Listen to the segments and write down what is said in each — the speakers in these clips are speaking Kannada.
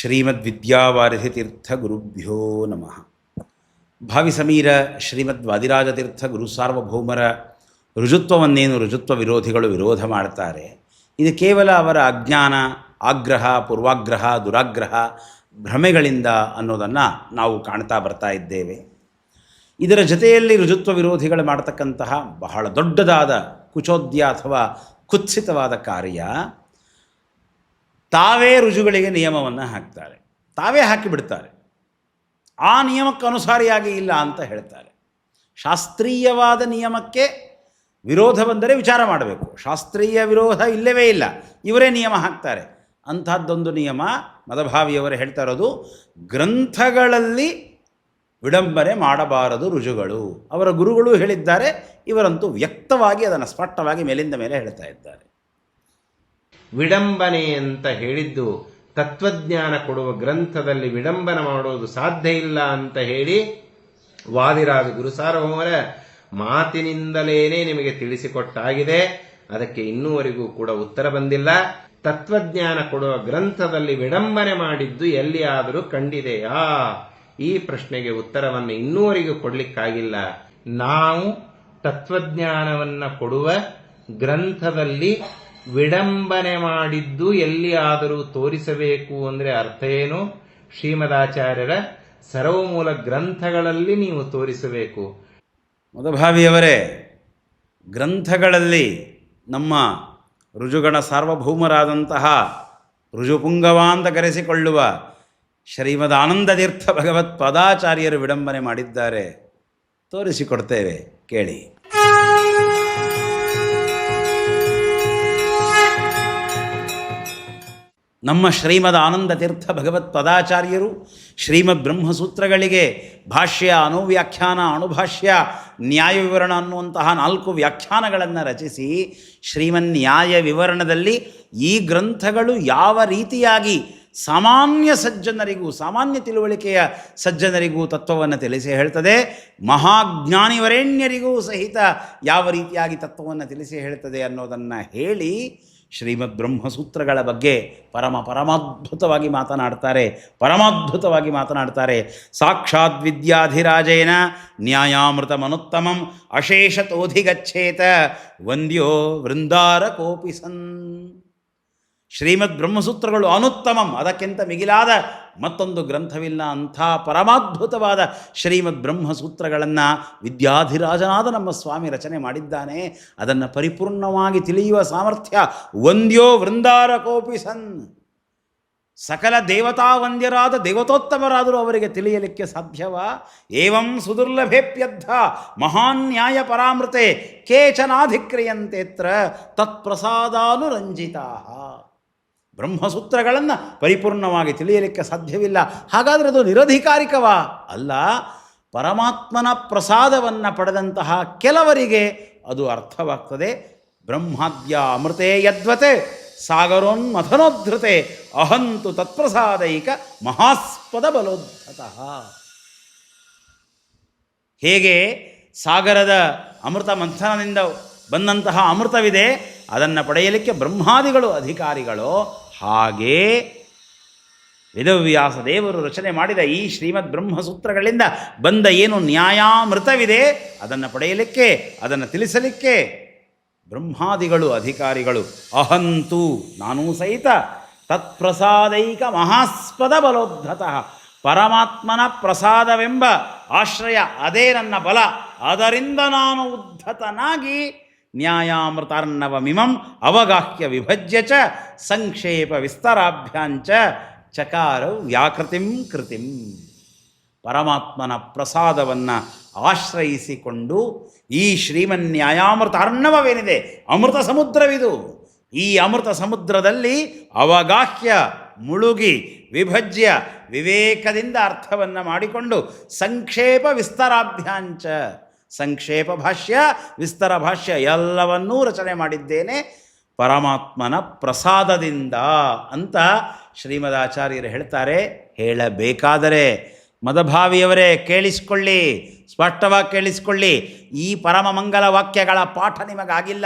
ಶ್ರೀಮದ್ವಿದ್ಯಾವಾರಿಧಿ ತೀರ್ಥ ಗುರುಭ್ಯೋ ನಮಃ. ಭಾವಿ ಸಮೀರ ಶ್ರೀಮದ್ ವಾದಿರಾಜತೀರ್ಥ ಗುರು ಸಾರ್ವಭೌಮರ ರುಜುತ್ವವನ್ನೇನು ರುಜುತ್ವ ವಿರೋಧಿಗಳು ವಿರೋಧ ಮಾಡ್ತಾರೆ. ಇದು ಕೇವಲ ಅವರ ಅಜ್ಞಾನ, ಆಗ್ರಹ, ಪೂರ್ವಾಗ್ರಹ, ದುರಾಗ್ರಹ, ಭ್ರಮೆಗಳಿಂದ ಅನ್ನೋದನ್ನು ನಾವು ಕಾಣ್ತಾ ಬರ್ತಾ ಇದ್ದೇವೆ. ಇದರ ಜೊತೆಯಲ್ಲಿ ರುಜುತ್ವ ವಿರೋಧಿಗಳು ಮಾಡತಕ್ಕಂತಹ ಬಹಳ ದೊಡ್ಡದಾದ ಕುಚೋದ್ಯ ಅಥವಾ ಕುತ್ಸಿತವಾದ ಕಾರ್ಯ ತಾವೇ ರುಜುಗಳಿಗೆ ನಿಯಮವನ್ನು ಹಾಕ್ತಾರೆ. ತಾವೇ ಹಾಕಿಬಿಡ್ತಾರೆ ಆ ನಿಯಮಕ್ಕೆ ಅನುಸಾರಿಯಾಗಿ ಇಲ್ಲ ಅಂತ ಹೇಳ್ತಾರೆ. ಶಾಸ್ತ್ರೀಯವಾದ ನಿಯಮಕ್ಕೆ ವಿರೋಧ ಬಂದರೆ ವಿಚಾರ ಮಾಡಬೇಕು. ಶಾಸ್ತ್ರೀಯ ವಿರೋಧ ಇಲ್ಲವೇ ಇಲ್ಲ. ಇವರೇ ನಿಯಮ ಹಾಕ್ತಾರೆ. ಅಂಥದ್ದೊಂದು ನಿಯಮ ಮದಭಾವಿಯವರು ಹೇಳ್ತಾ ಇರೋದು ಗ್ರಂಥಗಳಲ್ಲಿ ವಿಡಂಬನೆ ಮಾಡಬಾರದು ರುಜುಗಳು. ಅವರ ಗುರುಗಳು ಹೇಳಿದ್ದಾರೆ. ಇವರಂತೂ ವ್ಯಕ್ತವಾಗಿ ಅದನ್ನು ಸ್ಪಷ್ಟವಾಗಿ ಮೇಲಿಂದ ಮೇಲೆ ಹೇಳ್ತಾ ಇದ್ದಾರೆ. ವಿಡಂಬನೆ ಅಂತ ಹೇಳಿದ್ದು ತತ್ವಜ್ಞಾನ ಕೊಡುವ ಗ್ರಂಥದಲ್ಲಿ ವಿಡಂಬನ ಮಾಡೋದು ಸಾಧ್ಯ ಇಲ್ಲ ಅಂತ ಹೇಳಿ ವಾದಿರಾಜ ಗುರುಸಾರ್ವಭೌಮರ ಮಾತಿನಿಂದಲೇನೆ ನಿಮಗೆ ತಿಳಿಸಿಕೊಟ್ಟಾಗಿದೆ. ಅದಕ್ಕೆ ಇನ್ನೂವರೆಗೂ ಕೂಡ ಉತ್ತರ ಬಂದಿಲ್ಲ. ತತ್ವಜ್ಞಾನ ಕೊಡುವ ಗ್ರಂಥದಲ್ಲಿ ವಿಡಂಬನೆ ಮಾಡಿದ್ದು ಎಲ್ಲಿಯಾದರೂ ಕಂಡಿದೆಯಾ ಈ ಪ್ರಶ್ನೆಗೆ ಉತ್ತರವನ್ನು ಇನ್ನೂವರೆಗೂ ಕೊಡಲಿಕ್ಕಾಗಿಲ್ಲ. ನಾವು ತತ್ವಜ್ಞಾನವನ್ನ ಕೊಡುವ ಗ್ರಂಥದಲ್ಲಿ ವಿಡಂಬನೆ ಮಾಡಿದ್ದು ಎಲ್ಲಿಯಾದರೂ ತೋರಿಸಬೇಕು ಅಂದರೆ ಅರ್ಥ ಏನು? ಶ್ರೀಮದಾಚಾರ್ಯರ ಸರ್ವಮೂಲ ಗ್ರಂಥಗಳಲ್ಲಿ ನೀವು ತೋರಿಸಬೇಕು. ಮದಭಾವಿಯವರೇ ಗ್ರಂಥಗಳಲ್ಲಿ ನಮ್ಮ ರುಜುಗಣ ಸಾರ್ವಭೌಮರಾದಂತಹ ರುಜುಪುಂಗವ ಅಂತ ಕರೆಸಿಕೊಳ್ಳುವ ಶ್ರೀಮದ್ ಆನಂದತೀರ್ಥ ಭಗವತ್ ಪದಾಚಾರ್ಯರು ವಿಡಂಬನೆ ಮಾಡಿದ್ದಾರೆ. ತೋರಿಸಿಕೊಡ್ತೇವೆ, ಕೇಳಿ. ನಮ್ಮ ಶ್ರೀಮದ ಆನಂದ ತೀರ್ಥ ಭಗವತ್ ಪದಾಚಾರ್ಯರು ಶ್ರೀಮದ್ ಬ್ರಹ್ಮಸೂತ್ರಗಳಿಗೆ ಭಾಷ್ಯ, ಅನುವ್ಯಾಖ್ಯಾನ, ಅಣುಭಾಷ್ಯ, ನ್ಯಾಯ ವಿವರಣ ಅನ್ನುವಂತಹ ನಾಲ್ಕು ವ್ಯಾಖ್ಯಾನಗಳನ್ನು ರಚಿಸಿ ಶ್ರೀಮನ್ ನ್ಯಾಯ ವಿವರಣದಲ್ಲಿ ಈ ಗ್ರಂಥಗಳು ಯಾವ ರೀತಿಯಾಗಿ ಸಾಮಾನ್ಯ ಸಜ್ಜನರಿಗೂ, ಸಾಮಾನ್ಯ ತಿಳುವಳಿಕೆಯ ಸಜ್ಜನರಿಗೂ ತತ್ವವನ್ನು ತಿಳಿಸಿ ಹೇಳ್ತದೆ, ಮಹಾಜ್ಞಾನಿವರೇಣ್ಯರಿಗೂ ಸಹಿತ ಯಾವ ರೀತಿಯಾಗಿ ತತ್ವವನ್ನು ತಿಳಿಸಿ ಹೇಳ್ತದೆ ಅನ್ನೋದನ್ನು ಹೇಳಿ ಶ್ರೀಮದ್ ಬ್ರಹ್ಮಸೂತ್ರಗಳ ಬಗ್ಗೆ ಪರಮ ಪರಮಾದ್ಭುತವಾಗಿ ಮಾತನಾಡ್ತಾರೆ ಪರಮಾದ್ಭುತವಾಗಿ ಮಾತನಾಡ್ತಾರೆ. ಸಾಕ್ಷಾತ್ ವಿದ್ಯಾಧಿರಾಜೇನ ನ್ಯಾಯಾಮೃತ ಮನುತ್ತಮಂ ಅಶೇಷತೋಧಿಗಚ್ಚೇತ ವಂದ್ಯೋ ವೃಂದಾರ ಕೋಪಿ ಸನ್ ಶ್ರೀಮದ್ ಬ್ರಹ್ಮಸೂತ್ರಗಳು ಅನುತ್ತಮಂ. ಅದಕ್ಕಿಂತ ಮಿಗಿಲಾದ ಮತ್ತೊಂದು ಗ್ರಂಥವಿಲ್ಲ ಅಂಥ ಪರಮಾದ್ಭುತವಾದ ಶ್ರೀಮದ್ ಬ್ರಹ್ಮಸೂತ್ರಗಳನ್ನು ವಿದ್ಯಾಧಿರಾಜನಾದ ನಮ್ಮ ಸ್ವಾಮಿ ರಚನೆ ಮಾಡಿದ್ದಾನೆ. ಅದನ್ನು ಪರಿಪೂರ್ಣವಾಗಿ ತಿಳಿಯುವ ಸಾಮರ್ಥ್ಯ ವಂದ್ಯೋ ವೃಂದಾರ ಕೋಪಿ ಸನ್. ಸಕಲ ದೇವತಾ ವಂದ್ಯರಾದ ದೇವತೋತ್ತಮರಾದರೂ ಅವರಿಗೆ ತಿಳಿಯಲಿಕ್ಕೆ ಸಾಧ್ಯವ? ಏವಂ ಸುದುರ್ಲಭೇಪ್ಯದ್ಧ ಮಹಾನ್ ನ್ಯಾಯ ಪರಾಮೃತೆ ಕೇಚನಾಧಿಕ್ರಿಯಂತೆತ್ರ ತತ್ಪ್ರಸಾದಾನುರಂಜಿತಾ. ಬ್ರಹ್ಮಸೂತ್ರಗಳನ್ನು ಪರಿಪೂರ್ಣವಾಗಿ ತಿಳಿಯಲಿಕ್ಕೆ ಸಾಧ್ಯವಿಲ್ಲ. ಹಾಗಾದರೆ ಅದು ನಿರಧಿಕಾರಿಕವಾ? ಅಲ್ಲ, ಪರಮಾತ್ಮನ ಪ್ರಸಾದವನ್ನು ಪಡೆದಂತಹ ಕೆಲವರಿಗೆ ಅದು ಅರ್ಥವಾಗ್ತದೆ. ಬ್ರಹ್ಮಾದ್ಯ ಅಮೃತೆ ಯದ್ವತೆ, ಸಾಗರೋನ್ಮಥನೋದ್ಧತೆ, ಅಹಂತು ತತ್ಪ್ರಸಾದೈಕ ಮಹಾಸ್ಪದ ಬಲೋದ್ಧತಃ. ಹೇಗೆ? ಸಾಗರದ ಅಮೃತ ಮಂಥನದಿಂದ ಬಂದಂತಹ ಅಮೃತವಿದೆ. ಅದನ್ನು ಪಡೆಯಲಿಕ್ಕೆ ಬ್ರಹ್ಮಾದಿಗಳು ಅಧಿಕಾರಿಗಳು? ಹಾಗೇ ವೇದವ್ಯಾಸ ದೇವರು ರಚನೆ ಮಾಡಿದ ಈ ಶ್ರೀಮದ್ ಬ್ರಹ್ಮಸೂತ್ರಗಳಿಂದ ಬಂದ ಏನು ನ್ಯಾಯಾಮೃತವಿದೆ, ಅದನ್ನು ಪಡೆಯಲಿಕ್ಕೆ, ಅದನ್ನು ತಿಳಿಸಲಿಕ್ಕೆ ಬ್ರಹ್ಮಾದಿಗಳು, ಅಧಿಕಾರಿಗಳು ಅಹಂತು, ನಾನೂ ಸಹಿತ ತತ್ಪ್ರಸಾದೈಕ ಮಹಾಸ್ಪದ ಬಲೋದ್ಧತಃ ಪರಮಾತ್ಮನ ಪ್ರಸಾದವೆಂಬ ಆಶ್ರಯ, ಅದೇ ನನ್ನ ಬಲ. ಅದರಿಂದ ನಾನು ಉದ್ಧತನಾಗಿ ನ್ಯಾಯಾಮೃತಾರ್ಣವಮಿಮಂ ಅವಗಾಹ್ಯ ವಿಭಜ್ಯ ಚ ಸಂಕ್ಷೇಪ ವಿಸ್ತರಾಭ್ಯಾಂಚ ಚಕಾರ ವ್ಯಾಕೃತಿಂ ಕೃತಿಂ. ಪರಮಾತ್ಮನ ಪ್ರಸಾದವನ್ನು ಆಶ್ರಯಿಸಿಕೊಂಡು ಈ ಶ್ರೀಮನ್ಯಾಯಾಮೃತ ಅರ್ಣವವೇನಿದೆ ಅಮೃತ ಸಮುದ್ರವಿದು. ಈ ಅಮೃತ ಸಮುದ್ರದಲ್ಲಿ ಅವಗಾಹ್ಯ ಮುಳುಗಿ ವಿಭಜ್ಯ ವಿವೇಕದಿಂದ ಅರ್ಥವನ್ನು ಮಾಡಿಕೊಂಡು ಸಂಕ್ಷೇಪ ವಿಸ್ತರಾಭ್ಯಾಂಚ ಸಂಕ್ಷೇಪ ಭಾಷ್ಯ, ವಿಸ್ತಾರ ಭಾಷ್ಯ ಎಲ್ಲವನ್ನೂ ರಚನೆ ಮಾಡಿದ್ದೇನೆ. ಪರಮಾತ್ಮನ ಪ್ರಸಾದದಿಂದ ಅಂತ ಶ್ರೀಮದಾಚಾರ್ಯರು ಹೇಳ್ತಾರೆ. ಹೇಳಬೇಕಾದರೆ ಮದಭಾವಿಯವರೇ ಕೇಳಿಸಿಕೊಳ್ಳಿ, ಸ್ಪಷ್ಟವಾಗಿ ಕೇಳಿಸಿಕೊಳ್ಳಿ. ಈ ಪರಮ ಮಂಗಲ ವಾಕ್ಯಗಳ ಪಾಠ ನಿಮಗಾಗಿಲ್ಲ.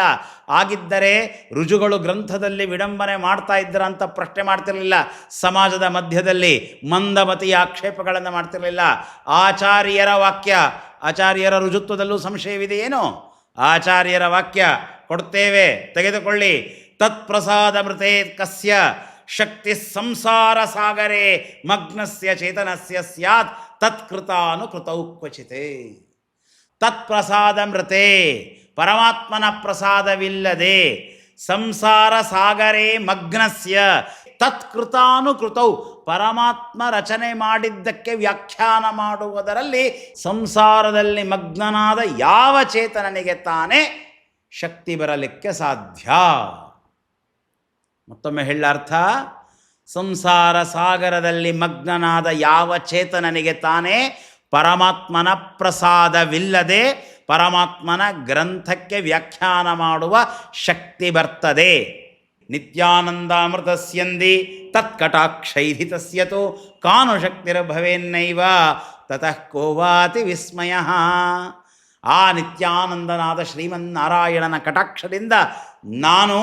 ಆಗಿದ್ದರೆ ರುಜುಗಳು ಗ್ರಂಥದಲ್ಲಿ ವಿಡಂಬನೆ ಮಾಡ್ತಾ ಇದ್ದರ ಅಂತ ಪ್ರಶ್ನೆ ಮಾಡ್ತಿರಲಿಲ್ಲ. ಸಮಾಜದ ಮಧ್ಯದಲ್ಲಿ ಮಂದಮತಿಯ ಆಕ್ಷೇಪಗಳನ್ನು ಮಾಡ್ತಿರಲಿಲ್ಲ. ಆಚಾರ್ಯರ ವಾಕ್ಯ ಆಚಾರ್ಯರ ರುಜುತ್ವದಲ್ಲೂ ಸಂಶಯವಿದೆಯೇನೋ? ಆಚಾರ್ಯರ ವಾಕ್ಯ ಕೊಡ್ತೇವೆ, ತೆಗೆದುಕೊಳ್ಳಿ. ತತ್ಪ್ರಸಾದ ಮೃತೆ ಕಸ್ಯ ಶಕ್ತಿ ಸಂಸಾರ ಸಾಗರೇ ಮಗ್ನಸ್ಯ ಚೇತನಸ್ಯ ಸ್ಯಾತ್ ತತ್ಕೃತಾನುಕೃತೌ ಕ್ವಚಿತೆ. ತತ್ಪ್ರಸಾದ ಮೃತೆ ಪರಮಾತ್ಮನ ಪ್ರಸಾದವಿಲ್ಲದೆ ಸಂಸಾರ ಸಾಗರೇ ಮಗ್ನಸ್ಯ ತತ್ಕೃತಾನುಕೃತೌ. ಪರಮಾತ್ಮ ರಚನೆ ಮಾಡಿದ್ದಕ್ಕೆ ವ್ಯಾಖ್ಯಾನ ಮಾಡುವುದರಲ್ಲಿ ಸಂಸಾರದಲ್ಲಿ ಮಗ್ನನಾದ ಯಾವ ಚೇತನನಿಗೆ ತಾನೇ ಶಕ್ತಿ ಬರಲಿಕ್ಕೆ ಸಾಧ್ಯ? ಮತ್ತೊಮ್ಮೆ ಹೇಳಾರ್ಥ ಸಂಸಾರ ಸಾಗರದಲ್ಲಿ ಮಗ್ನನಾದ ಯಾವ ಚೇತನನಿಗೆ ತಾನೇ ಪರಮಾತ್ಮನ ಪ್ರಸಾದವಿಲ್ಲದೆ ಪರಮಾತ್ಮನ ಗ್ರಂಥಕ್ಕೆ ವ್ಯಾಖ್ಯಾನ ಮಾಡುವ ಶಕ್ತಿ ಬರ್ತದೆ? ನಿತ್ಯಾನಂದಾಮೃತಸ್ಯಂದಿ ತತ್ಕಟಾಕ್ಷೈಧಿ ತಸ್ಯತು ಕಾನು ಶಕ್ತಿರ್ಭವೇನ್ನೈವ ತತಃ ಕೋವಾತಿ ವಿಸ್ಮಯ. ಆ ನಿತ್ಯಾನಂದನಾದ ಶ್ರೀಮನ್ನಾರಾಯಣನ ಕಟಾಕ್ಷದಿಂದ ನಾನು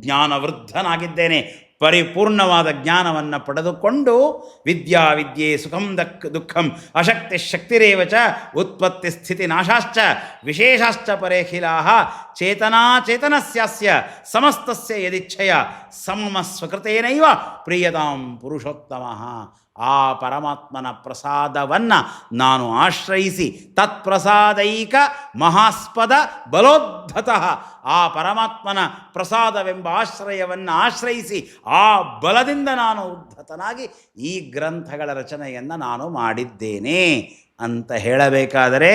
ಜ್ಞಾನವೃದ್ಧನಾಗಿದ್ದೇನೆ. ಪರಿಪೂರ್ಣವಾದ ಜ್ಞಾನವನ್ನು ಪಡೆದುಕೊಂಡು ವಿದ್ಯಾ ವಿದ್ಯೆ ಸುಖಂ ದಕ್ ದುಃಖಂ ಅಶಕ್ತಿ ಶಕ್ತಿರೇವ ಚ ಉತ್ಪತ್ತಿ ಸ್ಥಿತಿ ನಾಶಾಶ್ಚ ವಿಶೇಷಾಶ್ಚ ಪರೇಖಿಲಾ ಚೇತನಾ ಚೇತನಸ್ಯಾಸ್ಯ ಸಮಸ್ತಸ್ಯ ಯದಿಚ್ಛಯ ಸಮಮ ಸ್ವಕೃತೇನೈವ ಪ್ರಿಯತಾಂ ಪುರುಷೋತ್ತಮ ಆ ಪರಮಾತ್ಮನ ಪ್ರಸಾದವನ್ನು ನಾನು ಆಶ್ರಯಿಸಿ ತತ್ಪ್ರಸಾದೈಕ ಮಹಾಸ್ಪದ ಬಲೋದ್ಧತಃ ಆ ಪರಮಾತ್ಮನ ಪ್ರಸಾದವೆಂಬ ಆಶ್ರಯವನ್ನು ಆಶ್ರಯಿಸಿ ಆ ಬಲದಿಂದ ನಾನು ಉದ್ಧತನಾಗಿ ಈ ಗ್ರಂಥಗಳ ರಚನೆಯನ್ನು ನಾನು ಮಾಡಿದ್ದೇನೆ ಅಂತ ಹೇಳಬೇಕಾದರೆ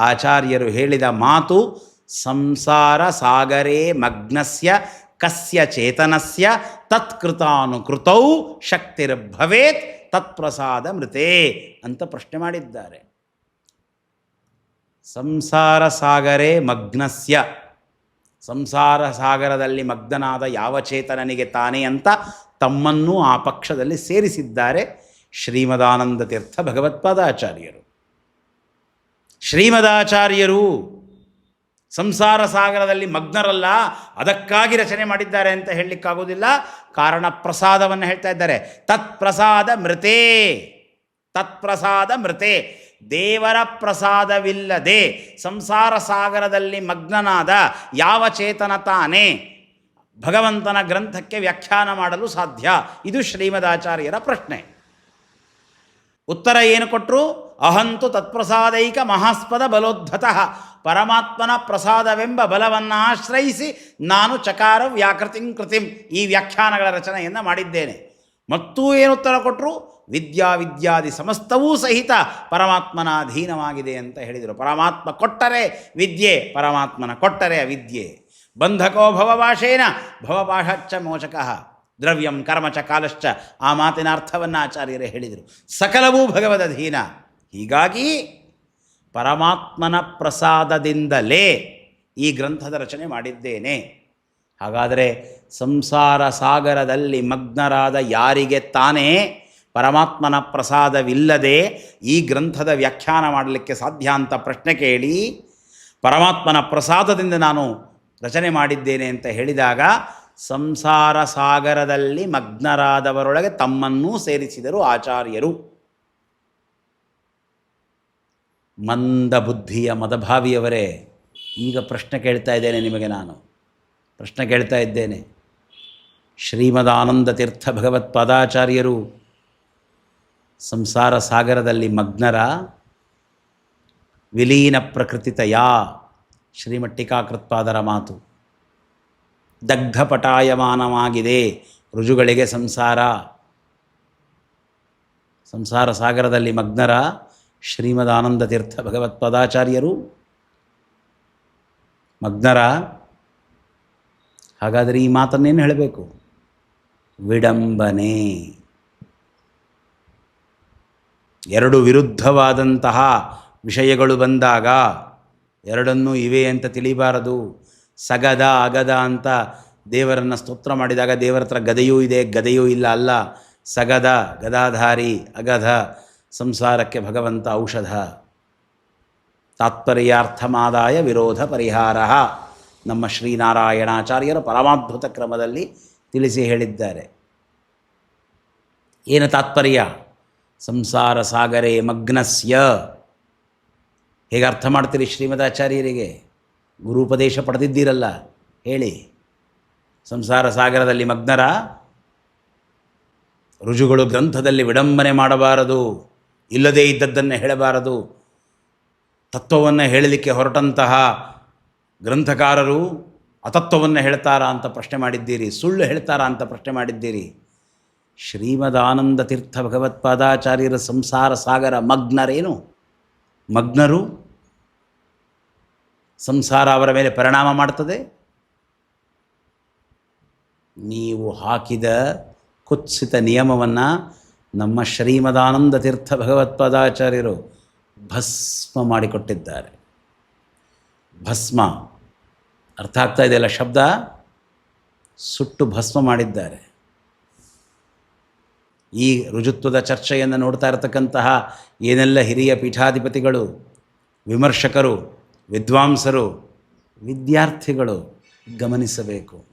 ಆಚಾರ್ಯರು ಹೇಳಿದ ಮಾತು ಸಂಸಾರ ಸಾಗರೇ ಮಗ್ನಸ್ಯ ಕಸ್ಯ ಚೇತನಸ್ಯ ತತ್ಕೃತಾನುಕೃತೌ ಶಕ್ತಿರ್ಭವೇತ್ ತತ್ಪ್ರಸಾದ ಮೃತೆ ಅಂತ ಪ್ರಶ್ನೆ ಮಾಡಿದ್ದಾರೆ. ಸಂಸಾರ ಸಾಗರೇ ಮಗ್ನಸ್ಯ ಸಂಸಾರ ಸಾಗರದಲ್ಲಿ ಮಗ್ನನಾದ ಯಾವ ಚೇತನನಿಗೆ ತಾನೇ ಅಂತ ತಮ್ಮನ್ನೂ ಆ ಪಕ್ಷದಲ್ಲಿ ಸೇರಿಸಿದ್ದಾರೆ ಶ್ರೀಮದಾನಂದ ತೀರ್ಥ ಭಗವತ್ಪಾದಾಚಾರ್ಯರು. ಶ್ರೀಮದಾಚಾರ್ಯರು ಸಂಸಾರ ಸಾಗರದಲ್ಲಿ ಮಗ್ನರಲ್ಲ, ಅದಕ್ಕಾಗಿ ರಚನೆ ಮಾಡಿದ್ದಾರೆ ಅಂತ ಹೇಳಲಿಕ್ಕಾಗೋದಿಲ್ಲ ಕಾರಣ ಪ್ರಸಾದವನ್ನು ಹೇಳ್ತಾ ಇದ್ದಾರೆ. ತತ್ಪ್ರಸಾದ ಮೃತೇ, ತತ್ಪ್ರಸಾದ ಮೃತೆ. ದೇವರ ಪ್ರಸಾದವಿಲ್ಲದೆ ಸಂಸಾರ ಸಾಗರದಲ್ಲಿ ಮಗ್ನನಾದ ಯಾವ ಚೇತನ ತಾನೇ? ಭಗವಂತನ ಗ್ರಂಥಕ್ಕೆ ವ್ಯಾಖ್ಯಾನ ಮಾಡಲು ಸಾಧ್ಯ? ಇದು ಶ್ರೀಮದಾಚಾರ್ಯರ ಪ್ರಶ್ನೆ. ಉತ್ತರ ಏನು ಕೊಟ್ಟರು ಅಹಂತು ತತ್ಪ್ರಸಾದೈಕ ಮಹಾಸ್ಪದ ಬಲೋದ್ಧತಃ. ಪರಮಾತ್ಮನ ಪ್ರಸಾದವೆಂಬ ಬಲವನ್ನು ಆಶ್ರಯಿಸಿ ನಾನು ಚಕಾರ ವ್ಯಾಕೃತಿಂ ಕೃತಿಂ ಈ ವ್ಯಾಖ್ಯಾನಗಳ ರಚನೆಯನ್ನು ಮಾಡಿದ್ದೇನೆ. ಮತ್ತೂ ಏನು ಉತ್ತರ ಕೊಟ್ಟರು ವಿದ್ಯಾ ವಿದ್ಯಾದಿ ಸಮಸ್ತವೂ ಸಹಿತ ಪರಮಾತ್ಮನ ಅಧೀನವಾಗಿದೆ ಅಂತ ಹೇಳಿದರು. ಪರಮಾತ್ಮ ಕೊಟ್ಟರೆ ವಿದ್ಯೆ, ಪರಮಾತ್ಮನ ಕೊಟ್ಟರೆ ಅವಿದ್ಯೆ. ಬಂಧಕೋ ಭವಭಾಷೇನ ಭವಭಾಷಾಚ್ಚ ಮೋಚಕಃ. ದ್ರವ್ಯಂ ಕರ್ಮಚ ಕಾಲಶ್ಚ ಆ ಮಾತಿನ ಅರ್ಥವನ್ನು ಆಚಾರ್ಯರೇ ಹೇಳಿದರು. ಸಕಲವೂ ಭಗವದಧೀನ. ಹೀಗಾಗಿ ಪರಮಾತ್ಮನ ಪ್ರಸಾದದಿಂದಲೇ ಈ ಗ್ರಂಥದ ರಚನೆ ಮಾಡಿದ್ದೇನೆ. ಹಾಗಾದರೆ ಸಂಸಾರ ಸಾಗರದಲ್ಲಿ ಮಗ್ನರಾದ ಯಾರಿಗೆ ತಾನೇ ಪರಮಾತ್ಮನ ಪ್ರಸಾದವಿಲ್ಲದೆ ಈ ಗ್ರಂಥದ ವ್ಯಾಖ್ಯಾನ ಮಾಡಲಿಕ್ಕೆ ಸಾಧ್ಯ ಅಂತ ಪ್ರಶ್ನೆ ಕೇಳಿ ಪರಮಾತ್ಮನ ಪ್ರಸಾದದಿಂದ ನಾನು ರಚನೆ ಮಾಡಿದ್ದೇನೆ ಅಂತ ಹೇಳಿದಾಗ ಸಂಸಾರ ಸಾಗರದಲ್ಲಿ ಮಗ್ನರಾದವರೊಳಗೆ ತಮ್ಮನ್ನೂ ಸೇರಿಸಿದರು ಆಚಾರ್ಯರು. ಮಂದ ಬುದ್ಧಿಯ ಮದಭಾವಿಯವರೇ, ಈಗ ಪ್ರಶ್ನೆ ಕೇಳ್ತಾ ಇದ್ದೇನೆ ನಿಮಗೆ ನಾನು. ಪ್ರಶ್ನೆ ಕೇಳ್ತಾ ಇದ್ದೇನೆ. ಶ್ರೀಮದಾನಂದ ತೀರ್ಥ ಭಗವತ್ಪಾದಾಚಾರ್ಯರು ಸಂಸಾರ ಸಾಗರದಲ್ಲಿ ಮಗ್ನರ, ವಿಲೀನ ಪ್ರಕೃತಿತಯ, ಶ್ರೀಮಟ್ಟಿಕಾಕೃತ್ಪಾದರ ಮಾತು. ದಗ್ಧಪಟಾಯಮಾನವಾಗಿದೆ ರುಜುಗಳಿಗೆ ಸಂಸಾರ. ಸಂಸಾರ ಸಾಗರದಲ್ಲಿ ಮಗ್ನರ ಶ್ರೀಮದ್ ಆನಂದ ತೀರ್ಥ ಭಗವತ್ಪದಾಚಾರ್ಯರು ಮಗ್ನರ. ಹಾಗಾದರೆ ಈ ಮಾತನ್ನೇನು ಹೇಳಬೇಕು? ವಿಡಂಬನೆ. ಎರಡು ವಿರುದ್ಧವಾದಂತಹ ವಿಷಯಗಳು ಬಂದಾಗ ಎರಡನ್ನೂ ಇವೆ ಅಂತ ತಿಳಿಬಾರದು. ಸಗದ ಅಗದ ಅಂತ ದೇವರನ್ನು ಸ್ತೋತ್ರ ಮಾಡಿದಾಗ ದೇವರ ಹತ್ರ ಗದೆಯೂ ಇದೆ, ಗದೆಯೂ ಇಲ್ಲ ಅಲ್ಲ. ಸಗದ, ಗದಾಧಾರಿ, ಅಗಧ ಸಂಸಾರಕ್ಕೆ ಭಗವಂತ ಔಷಧ. ತಾತ್ಪರ್ಯಾರ್ಥಮಾದಾಯ ವಿರೋಧ ಪರಿಹಾರ. ನಮ್ಮ ಶ್ರೀನಾರಾಯಣಾಚಾರ್ಯರು ಪರಮಾದ್ಭುತ ಕ್ರಮದಲ್ಲಿ ತಿಳಿಸಿ ಹೇಳಿದ್ದಾರೆ. ಏನು ತಾತ್ಪರ್ಯ? ಸಂಸಾರ ಸಾಗರೇ ಮಗ್ನಸ್ಯ. ಹೇಗೆ ಅರ್ಥ ಮಾಡ್ತೀರಿ ಶ್ರೀಮದಾಚಾರ್ಯರಿಗೆ? ಗುರುಪದೇಶ ಪಡೆದಿದ್ದೀರಲ್ಲ, ಹೇಳಿ. ಸಂಸಾರ ಸಾಗರದಲ್ಲಿ ಮಗ್ನರ? ರುಜುಗಳು ಗ್ರಂಥದಲ್ಲಿ ವಿಡಂಬನೆ ಮಾಡಬಾರದು. ಇಲ್ಲದೇ ಇದ್ದದ್ದನ್ನು ಹೇಳಬಾರದು. ತತ್ವವನ್ನು ಹೇಳಲಿಕ್ಕೆ ಹೊರಟಂತಹ ಗ್ರಂಥಕಾರರು ಅತತ್ವವನ್ನು ಹೇಳ್ತಾರಾ ಅಂತ ಪ್ರಶ್ನೆ ಮಾಡಿದ್ದೀರಿ, ಸುಳ್ಳು ಹೇಳ್ತಾರಾ ಅಂತ ಪ್ರಶ್ನೆ ಮಾಡಿದ್ದೀರಿ. ಶ್ರೀಮದಾನಂದ ತೀರ್ಥ ಭಗವತ್ಪಾದಾಚಾರ್ಯರ ಸಂಸಾರ ಸಾಗರ ಮಗ್ನರೇನು? ಮಗ್ನರು ಸಂಸಾರ ಅವರ ಮೇಲೆ ಪರಿಣಾಮ ಮಾಡ್ತದೆ? ನೀವು ಹಾಕಿದ ಕುತ್ಸಿತ ನಿಯಮವನ್ನು ನಮ್ಮ ಶ್ರೀಮದಾನಂದ ತೀರ್ಥ ಭಗವತ್ಪಾದಾಚಾರ್ಯರು ಭಸ್ಮ ಮಾಡಿಕೊಟ್ಟಿದ್ದಾರೆ. ಭಸ್ಮ ಅರ್ಥ ಆಗ್ತಾ ಇದೆಯಲ್ಲ ಶಬ್ದ? ಸುಟ್ಟು ಭಸ್ಮ ಮಾಡಿದ್ದಾರೆ. ಈ ರುಜುತ್ವದ ಚರ್ಚೆಯನ್ನು ನೋಡ್ತಾ ಇರತಕ್ಕಂತಹ ಏನೆಲ್ಲ ಹಿರಿಯ ಪೀಠಾಧಿಪತಿಗಳು, ವಿಮರ್ಶಕರು, ವಿದ್ವಾಂಸರು, ವಿದ್ಯಾರ್ಥಿಗಳು ಗಮನಿಸಬೇಕು.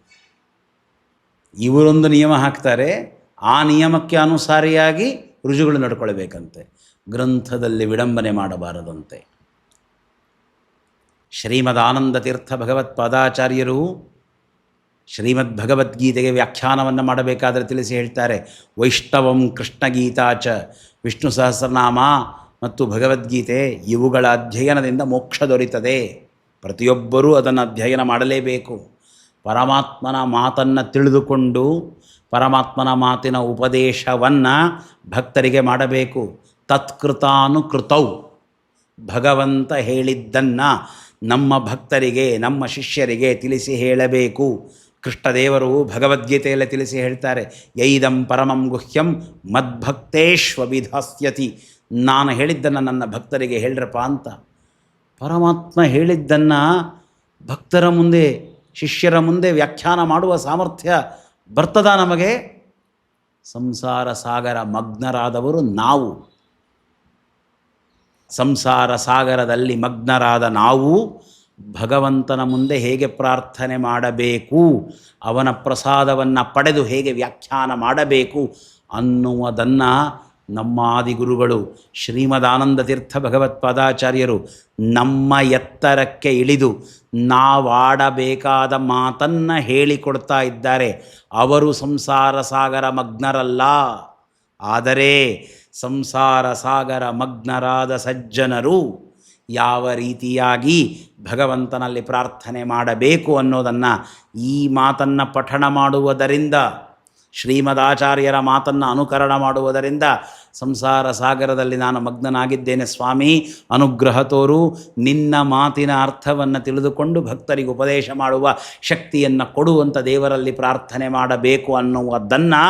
ಇವರೊಂದು ನಿಯಮ ಹಾಕ್ತಾರೆ ಆ ನಿಯಮಕ್ಕೆ ಅನುಸಾರಿಯಾಗಿ ರುಜುಗಳು ನಡ್ಕೊಳ್ಬೇಕಂತೆ. ಗ್ರಂಥದಲ್ಲಿ ವಿಡಂಬನೆ ಮಾಡಬಾರದಂತೆ. ಶ್ರೀಮದ್ ಆನಂದ ತೀರ್ಥ ಭಗವತ್ಪಾದಾಚಾರ್ಯರು ಶ್ರೀಮದ್ ಭಗವದ್ಗೀತೆಗೆ ವ್ಯಾಖ್ಯಾನವನ್ನು ಮಾಡಬೇಕಾದರೆ ತಿಳಿಸಿ ಹೇಳ್ತಾರೆ. ವೈಷ್ಣವಂ ಕೃಷ್ಣಗೀತಾಚ ವಿಷ್ಣು ಸಹಸ್ರನಾಮ ಮತ್ತು ಭಗವದ್ಗೀತೆ ಇವುಗಳ ಅಧ್ಯಯನದಿಂದ ಮೋಕ್ಷ ದೊರೀತದೆ. ಪ್ರತಿಯೊಬ್ಬರೂ ಅದನ್ನು ಅಧ್ಯಯನ ಮಾಡಲೇಬೇಕು. ಪರಮಾತ್ಮನ ಮಾತನ್ನು ತಿಳಿದುಕೊಂಡು ಪರಮಾತ್ಮನ ಮಾತಿನ ಉಪದೇಶವನ್ನು ಭಕ್ತರಿಗೆ ಮಾಡಬೇಕು. ತತ್ಕೃತಾನುಕೃತೌ. ಭಗವಂತ ಹೇಳಿದ್ದನ್ನು ನಮ್ಮ ಭಕ್ತರಿಗೆ, ನಮ್ಮ ಶಿಷ್ಯರಿಗೆ ತಿಳಿಸಿ ಹೇಳಬೇಕು. ಕೃಷ್ಣದೇವರು ಭಗವದ್ಗೀತೆಯಲ್ಲಿ ತಿಳಿಸಿ ಹೇಳ್ತಾರೆ, ಯೈದಂ ಪರಮಂ ಗುಹ್ಯಂ ಮದ್ಭಕ್ತೇಶ್ವವಿಧಾಸ್ಯತಿ. ನಾನು ಹೇಳಿದ್ದನ್ನು ನನ್ನ ಭಕ್ತರಿಗೆ ಹೇಳ್ರಪ್ಪ ಅಂತ. ಪರಮಾತ್ಮ ಹೇಳಿದ್ದನ್ನು ಭಕ್ತರ ಮುಂದೆ, ಶಿಷ್ಯರ ಮುಂದೆ ವ್ಯಾಖ್ಯಾನ ಮಾಡುವ ಸಾಮರ್ಥ್ಯ ಬರ್ತದ ನಮಗೆ? ಸಂಸಾರ ಸಾಗರ ಮಗ್ನರಾದವರು ನಾವು. ಸಂಸಾರ ಸಾಗರದಲ್ಲಿ ಮಗ್ನರಾದ ನಾವು ಭಗವಂತನ ಮುಂದೆ ಹೇಗೆ ಪ್ರಾರ್ಥನೆ ಮಾಡಬೇಕು? ಅವನ ಪ್ರಸಾದವನ್ನು ಪಡೆದು ಹೇಗೆ ವ್ಯಾಖ್ಯಾನ ಮಾಡಬೇಕು ಅನ್ನುವುದನ್ನು ನಮ್ಮ ಆದಿಗುರುಗಳು ಶ್ರೀಮದಾನಂದ ತೀರ್ಥ ಭಗವತ್ಪಾದಾಚಾರ್ಯರು ನಮ್ಮ ಎತ್ತರಕ್ಕೆ ಇಳಿದು ನಾವಾಡಬೇಕಾದ ಮಾತನ್ನು ಹೇಳಿಕೊಡ್ತಾ ಇದ್ದಾರೆ. ಅವರು ಸಂಸಾರ ಸಾಗರ ಮಗ್ನರಲ್ಲ. ಆದರೆ ಸಂಸಾರ ಸಾಗರ ಮಗ್ನರಾದ ಸಜ್ಜನರು ಯಾವ ರೀತಿಯಾಗಿ ಭಗವಂತನಲ್ಲಿ ಪ್ರಾರ್ಥನೆ ಮಾಡಬೇಕು ಅನ್ನೋದನ್ನು ಈ ಮಾತನ್ನು ಪಠಣ ಮಾಡುವುದರಿಂದ ಶ್ರೀಮದಾಚಾರ್ಯರ ಮಾತನ್ನು ಅನುಕರಣ ಮಾಡುವುದರಿಂದ ಸಂಸಾರ ಸಾಗರದಲ್ಲಿ ನಾನು ಮಗ್ನನಾಗಿದ್ದೇನೆ ಸ್ವಾಮಿ. ಅನುಗ್ರಹ ತೋರು. ನಿನ್ನ ಮಾತಿನ ಅರ್ಥವನ್ನು ತಿಳಿದುಕೊಂಡು ಭಕ್ತರಿಗೆ ಉಪದೇಶ ಮಾಡುವ ಶಕ್ತಿಯನ್ನು ಕೊಡುವಂಥ ದೇವರಲ್ಲಿ ಪ್ರಾರ್ಥನೆ ಮಾಡಬೇಕು ಅನ್ನುವುದನ್ನು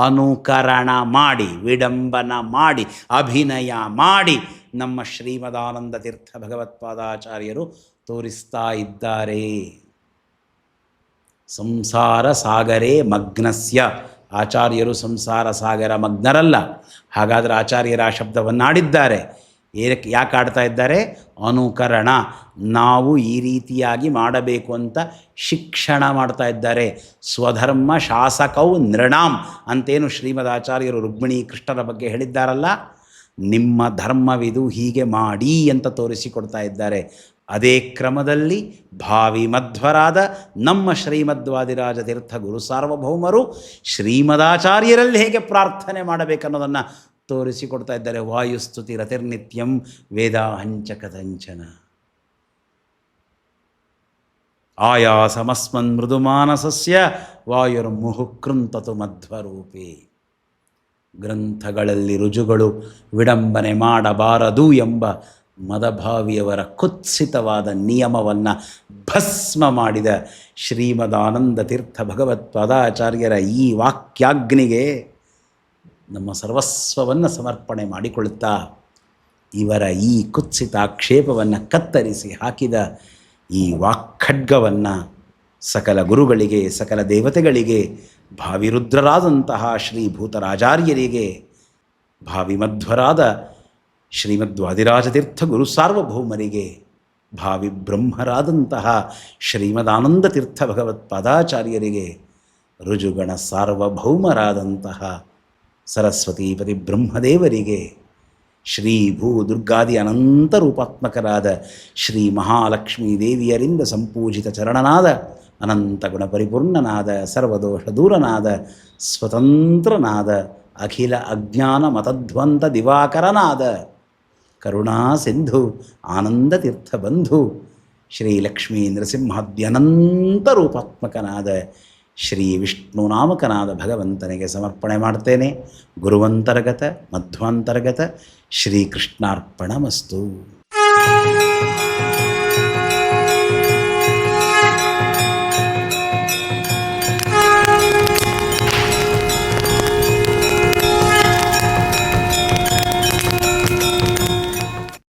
ಅನುಕರಣ ಮಾಡಿ, ವಿಡಂಬನ ಮಾಡಿ, ಅಭಿನಯ ಮಾಡಿ ನಮ್ಮ ಶ್ರೀಮದಾನಂದ ತೀರ್ಥ ಭಗವತ್ಪಾದಾಚಾರ್ಯರು ತೋರಿಸ್ತಾ ಇದ್ದಾರೆ. ಸಂಸಾರ ಸಾಗರೇ ಮಗ್ನಸ್ಯ. ಆಚಾರ್ಯರು ಸಂಸಾರ ಸಾಗರ ಮಗ್ನರಲ್ಲ. ಹಾಗಾದರೆ ಆಚಾರ್ಯರ ಆ ಶಬ್ದವನ್ನಾಡಿದ್ದಾರೆ. ಏನಕ್ಕೆ, ಯಾಕೆ ಆಡ್ತಾ ಇದ್ದಾರೆ? ಅನುಕರಣ. ನಾವು ಈ ರೀತಿಯಾಗಿ ಮಾಡಬೇಕು ಅಂತ ಶಿಕ್ಷಣ ಮಾಡ್ತಾ ಇದ್ದಾರೆ. ಸ್ವಧರ್ಮ ಶಾಸಕೌ ನೃಣಾಂ ಅಂತೇನು ಶ್ರೀಮದ್ ಆಚಾರ್ಯರು ರುಕ್ಮಿಣಿ ಕೃಷ್ಣರ ಬಗ್ಗೆ ಹೇಳಿದ್ದಾರಲ್ಲ? ನಿಮ್ಮ ಧರ್ಮವಿದು ಹೀಗೆ ಮಾಡಿ ಅಂತ ತೋರಿಸಿಕೊಡ್ತಾ ಇದ್ದಾರೆ. ಅದೇ ಕ್ರಮದಲ್ಲಿ ಭಾವಿ ಮಧ್ವರಾದ ನಮ್ಮ ಶ್ರೀಮದ್ವಾದಿರಾಜ ತೀರ್ಥ ಗುರು ಸಾರ್ವಭೌಮರು ಶ್ರೀಮದಾಚಾರ್ಯರಲ್ಲಿ ಹೇಗೆ ಪ್ರಾರ್ಥನೆ ಮಾಡಬೇಕನ್ನೋದನ್ನು ತೋರಿಸಿಕೊಡ್ತಾ ಇದ್ದಾರೆ. ವಾಯುಸ್ತುತಿ ರತಿರ್ನಿತ್ಯಂ ವೇದ ಹಂಚಕದಂಚನ ಆಯಾಸಮಸ್ಮನ್ ಮೃದುಮಾನಸಸ್ಯ ವಾಯುರ್ಮುಹುಕೃಂತತು ಮಧ್ವರೂಪೇ. ಗ್ರಂಥಗಳಲ್ಲಿ ರುಜುಗಳು ವಿಡಂಬನೆ ಮಾಡಬಾರದು ಎಂಬ ಮದಭಾವಿಯವರ ಕುತ್ಸಿತವಾದ ನಿಯಮವನ್ನು ಭಸ್ಮ ಮಾಡಿದ ಶ್ರೀಮದಾನಂದ ತೀರ್ಥ ಭಗವತ್ಪಾದಾಚಾರ್ಯರ ಈ ವಾಕ್ಯಾಗ್ನಿಗೆ ನಮ್ಮ ಸರ್ವಸ್ವವನ್ನು ಸಮರ್ಪಣೆ ಮಾಡಿಕೊಳ್ಳುತ್ತಾ ಇವರ ಈ ಕುತ್ಸಿತ ಆಕ್ಷೇಪವನ್ನು ಕತ್ತರಿಸಿ ಹಾಕಿದ ಈ ವಾಕ್ಖಡ್ಗವನ್ನು ಸಕಲ ಗುರುಗಳಿಗೆ, ಸಕಲ ದೇವತೆಗಳಿಗೆ ಭಾವಿರುದ್ರರಾದಂತಹ ಶ್ರೀಭೂತರಾಚಾರ್ಯರಿಗೆ ಭಾವಿಮಧ್ವರಾದ ಭಾವಿ ಮಧ್ವರಾದ ಶ್ರೀಮದ್ವಾದಿರಾಜತೀರ್ಥ ಗುರು ಸಾರ್ವಭೌಮರಿಗೆ ಭಾವಿ ಬ್ರಹ್ಮರಾದಂತಹ ಶ್ರೀಮದಾನಂದ ತೀರ್ಥ ಭಗವತ್ಪಾದಾಚಾರ್ಯರಿಗೆ ರುಜುಗಣ ಸಾರ್ವಭೌಮರಾದಂತಹ ಸರಸ್ವತೀಪತಿ ಬ್ರಹ್ಮದೇವರಿಗೆ ಶ್ರೀ ಭೂ ದುರ್ಗಾದಿ ಅನಂತ ರೂಪಾತ್ಮಕರಾದ ಶ್ರೀ ಮಹಾಲಕ್ಷ್ಮೀ ದೇವಿಯರಿಂದ ಸಂಪೂಜಿತ ಚರಣನಾದ ಅನಂತ ಗುಣ ಪರಿಪೂರ್ಣನಾದ, ಸರ್ವದೋಷ ದೂರನಾದ, ಸ್ವತಂತ್ರನಾದ, ಅಖಿಲ ಅಜ್ಞಾನ ಮತಧ್ವಂತ ದಿವಾಕರನಾದ, ಕರುಣಾ ಸಿಂಧು, ಆನಂದ ತೀರ್ಥ ಬಂಧು, ಶ್ರೀ ಲಕ್ಷ್ಮೀ ನರಸಿಂಹಾದ್ಯನಂತ ರೂಪಾತ್ಮಕನಾದ, ಶ್ರೀ ವಿಷ್ಣು ನಾಮಕನಾದ ಭಗವಂತನಿಗೆ ಸಮರ್ಪಣೆ ಮಾಡ್ತೇನೆ. ಗುರುವಂತರ್ಗತ, ಮಧ್ವಾಂತರ್ಗತ, ಶ್ರೀಕೃಷ್ಣಾರ್ಪಣಮಸ್ತು.